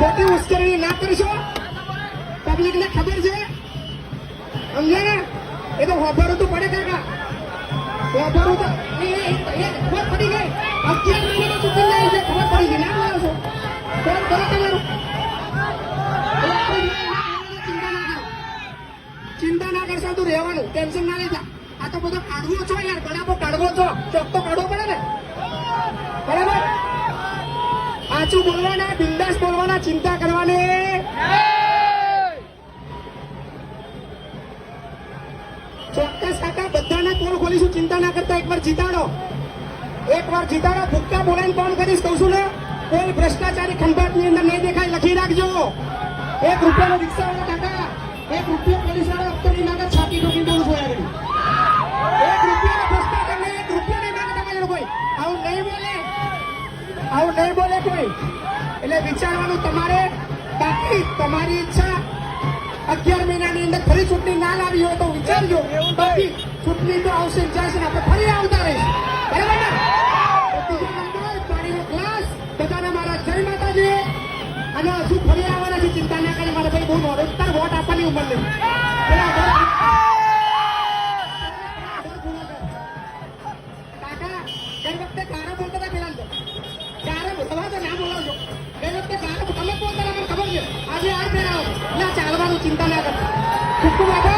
ખોટી ઉશ્કેરણી ના કરશો પબ્લિકને ખબર છે? સમજ્યા એ તો વાપરવું તો પડે કાકા. વાપરવું તો ખબર પડી ગઈ. અગિયાર મહિનામાં ચૂકવી જાય છે ખબર પડી ગઈ. ના બોલો છો. કરો કરો તમારું? ચિંતા ના કરશો તું રહેવાનું. ટેન્શન ના લેતા. આ તો બધો કાઢવો છો યાર. ગળાપો કાઢવો છો. ચોક તો કાઢવો પડે સાચું બોલવાના, બિંદાસ બોલવાના, ચિંતા કરવાની. ચોક્કસ કાકા, બધાને કોલ ખોલીશું, ચિંતા ના કરતા. એકવાર જીતાડો. એકવાર જીતાડો. ભૂક્કા બોલાઈને ફોન કરીશ. કહું છું ને, કોઈ ભ્રષ્ટાચારી ખંભાતની અંદર નહીં દેખાય. લખી રાખજો. એક રૂપિયાનો રિક્ષા વાળો કાકા, એક રૂપિયો આવું નહીં બોલે કોઈ. એટલે વિચારવાનું તમારે બાકી તમારી ઈચ્છા અગિયાર મહિનાની અંદર ફરી ચૂંટણી ના લાવી હોય તો વિચારજો. બાકી ચૂંટણી તો આવશે જશે ને આપણે ફરી આવતા રહીશું. બરાબર ને? તો ત્રીજો નંબર પાણીનો ગ્લાસ. બધાને મારા જય માતાજી. અને હજુ ફરી આવવાના છે ચિંતા ના કરી. મારા ભાઈ બહુ તાર વોટ આપવાની ઉંમર નહીં ગઈ વખતે તો. બોલાવજો ના બોલાવજો બે વખતે તમે કોણ બરાબર ખબર છે આજે ચિંતા ના કરતા ખૂબ ખૂબ